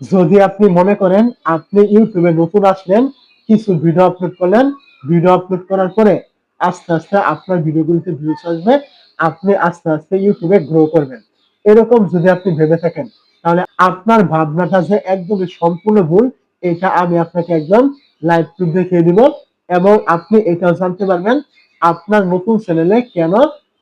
যদি আপনি মনে করেন আপনি ইউটিউবে নতুন আসলেন, কিছু ভিডিও আপলোড করলেন ভিডিও আপলোড করার পরে আস্তে আস্তে আপনার ভিডিওগুলিতে ভিউজ আসবে, আপনি আস্তে আস্তে ইউটিউবে গ্রো করবেন। এরকম যদি আপনি ভেবে থাকেন, তাহলে আপনার ভাবনাটা যে একদমই সম্পূর্ণ ভুল, এটা আমি আপনাকে একদম লাইভ প্রুফ দেখিয়ে দিব এবং আপনি এটাও জানতে পারবেন আপনার নতুন চ্যানেলে কেন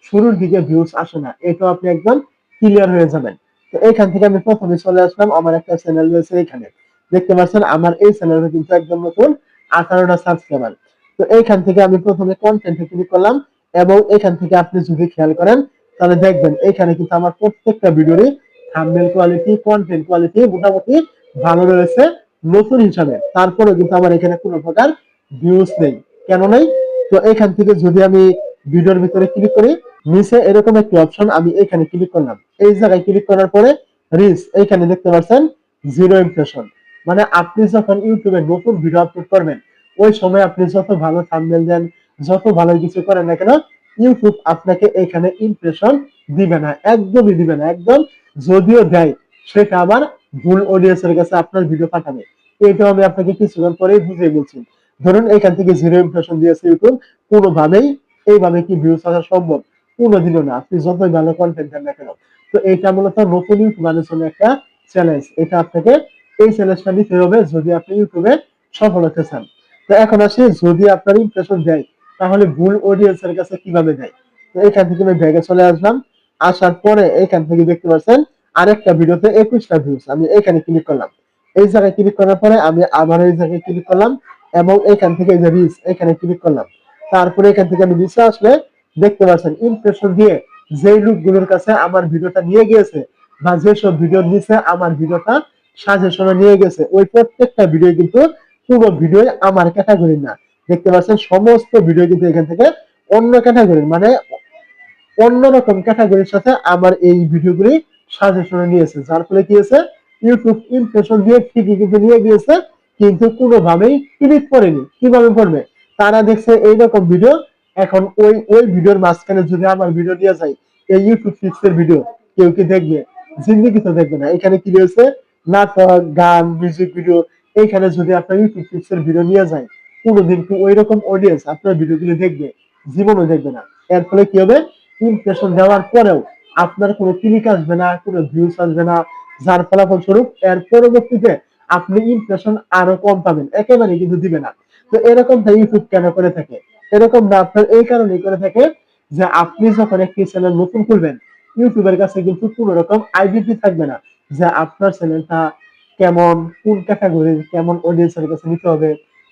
শুরুর দিকে ভিউজ আসে না। এটাও আপনি একদম ক্লিয়ার হয়ে যাবেন। তো এখান থেকে আমি প্রথমে চলে আসলাম আমার একটা চ্যানেল রয়েছে এখানে দেখতে পাচ্ছেন, আমার এই চ্যানেলে কিন্তু একদম নতুন, আঠারোটা সাবস্ক্রাইবার তো এইখান থেকে আমি প্রথমে কন্টেন্টে ক্লিক করলাম এবং এখান থেকে আপনি যদি খেয়াল করেন, তাহলে দেখবেন এখানে কিন্তু আমার প্রত্যেকটা ভিডিওরই থাম্বনেল কোয়ালিটি কন্টেন্ট কোয়ালিটি মোটামুটি ভালো রয়েছে নতুন হিসাবে। তারপরেও কিন্তু আমার এখানে কোনো প্রকার ভিউজ নেই। কেন নেই? তো এখান থেকে যদি আমি ভিডিওর ভিতরে ক্লিক করি নিচে এরকম একটি অপশন আমি এখানে ক্লিক করলাম। এই জায়গায় ক্লিক করার পরে রিস এইখানে দেখতে পাচ্ছেন জিরো ইমপ্রেশন মানে আপনি যখন ইউটিউবে নতুন ভিডিও আপলোড করবেন, ওই সময় আপনি যত ভালো থাম্বনেল দেন, যত ভালো কিছু করেন না কেন ইউটিউব আপনাকে এখানে ইমপ্রেশন দিবে না, একদমই দিবে না, একদম যদিও দেয়, সেটা আবার ভুল অডিয়েন্সের কাছে আপনার ভিডিও পাঠাবে। এটাও আমি আপনাকে কিছুক্ষণ পরেই বুঝিয়ে বলছি। ধরুন এখান থেকে জিরো ইমপ্রেশন দিয়েছে ইউটিউব কোনোভাবেই এইভাবে কি ভিউজ আসা সম্ভব? কোনোদিনও না, আপনি যতই ভালো কন্টেন্ট দেন না কেন। তো এটা মূলত নতুন ইউটিউবারের জন্য একটা চ্যালেঞ্জ এটা আপনাকে এই চ্যালেঞ্জটা নিতে হবে যদি আপনি ইউটিউবে সফল হতে চান। তো এখন আসি, যদি আপনার ইমপ্রেশন দেয়, তাহলে ভুল অডিয়েন্সের কাছে কীভাবে দেয়? তো এখান থেকে আমি ব্যাগে চলে আসলাম। আসার পরে এখান থেকে দেখতে পাচ্ছেন আরেকটা ভিডিওতে একুশটা ভিউজ আমি এখানে ক্লিক করলাম। এই জায়গায় ক্লিক করার পরে আমি আবার এই জায়গায় ক্লিক করলাম এবং এখান থেকে এই যে রিচ এখানে ক্লিক করলাম। তারপরে এখান থেকে আমি নিচে আসলে দেখতে পাচ্ছেন ইমপ্রেশন দিয়ে যে লোকগুলোর কাছে আমার ভিডিওটা নিয়ে গিয়েছে বা যেসব ভিডিওর নিচে আমার ভিডিওটা সাজেশনে নিয়ে গেছে ওই প্রত্যেকটা ভিডিও কিন্তু পুরো ভিডিও আমার ক্যাটাগরি না। দেখতে পাচ্ছেন, সমস্ত ভিডিও কিন্তু এখান থেকে অন্য ক্যাটাগরির মানে অন্যরকম ক্যাটাগরির সাথে আমার এই ভিডিওগুলি সাজেশনে নিয়েছে। যার ফলে কি হয়েছে ইউটিউব ইমপ্রেশন দিয়ে ঠিকই কিন্তু নিয়ে গিয়েছে, কিন্তু কোনোভাবেই ক্লিক করেনি। কীভাবে করবে? তারা দেখছে এইরকম ভিডিও এখন ওই ওই ভিডিওর মাঝখানে যদি আমার ভিডিও নিয়ে যায়, এই ইউটিউব ফিক্সের ভিডিও কেউ কি দেখবে? জিন্দিগি তো দেখবে না? এখানে কি রয়েছে? নাটক, গান মিউজিক ভিডিও এইখানে যদি আপনার ইউটিউব ফিক্সের ভিডিও নিয়ে যায়, কোনোদিন কি ওই রকম অডিয়েন্স আপনার ভিডিওগুলো দেখবে? জীবনও দেখবে না। এর ফলে কি হবে? ইমপ্রেশন দেওয়ার পরেও আপনার কোনো ক্লিক আসবে না, কোনো ভিউজ আসবে না, যার ফলাফল স্বরূপ এর পরবর্তীতে আপনি ইমপ্রেশন আরও কম পাবেন। একেবারে কিন্তু দিবে না। তো এরকমটা ইউটিউব কেন করে থাকে? এরকম না, আপনার এই কারণেই করে থাকে যে আপনি যখন একটি চ্যানেল নতুন খুলবেন ইউটিউবের কাছে কিন্তু কোন রকম আইডেন্টি থাকবে না যে আপনার চ্যানেলটা কেমন, কোন ক্যাটাগরির কেমন অডিয়েন্সের কাছে নিতে হবে,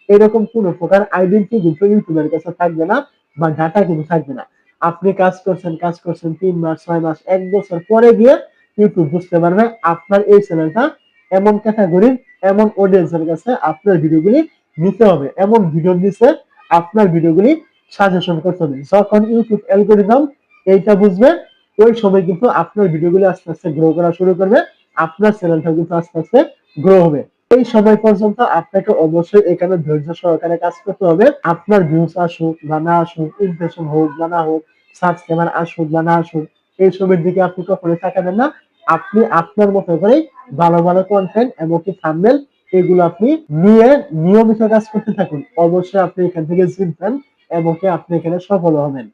এরকম কোন প্রকার আইডেন্টি কিন্তু ইউটিউবের কাছে থাকবে না বা ডাটা কিন্তু থাকবে না। আপনি কাজ করছেন কাজ করছেন তিন মাস, ছয় মাস, এক বছর পরে গিয়ে ইউটিউব বুঝতে পারবে আপনার এই চ্যানেলটা এমন ক্যাটাগরির এমন অডিয়েন্সের কাছে আপনার ভিডিওগুলি নিতে হবে। এমন ভিডিও নিচে আপনার ভিডিওগুলি সাজেশন করতে হবে। যখন ইউটিউব অ্যালগোরিদম এইটা বুঝবে, ওই সময় কিন্তু আপনার ভিডিওগুলি আস্তে আস্তে গ্রো করা শুরু করবে, আপনার চ্যানেলটা কিন্তু আস্তে আস্তে গ্রো হবে। এই সময় পর্যন্ত আপনাকে অবশ্যই এখানে ধৈর্য সহকারে কাজ করতে হবে। আপনার ভিউজ আসুক বা না আসুক ইমপ্রেশন হোক বা না হোক সাবস্ক্রাইবার আসুক বা না আসুক, এই ছবির দিকে আপনি কখনোই তাকাবেন না। আপনি আপনার মতো করে ভালো ভালো কন্টেন্ট এমনকি থাম্বনেল এগুলো আপনি নিয়ে নিয়মিত কাজ করতে থাকুন। অবশ্যই আপনি এখান থেকে জিতবেন এবং আপনি এখানে সফল হবেন।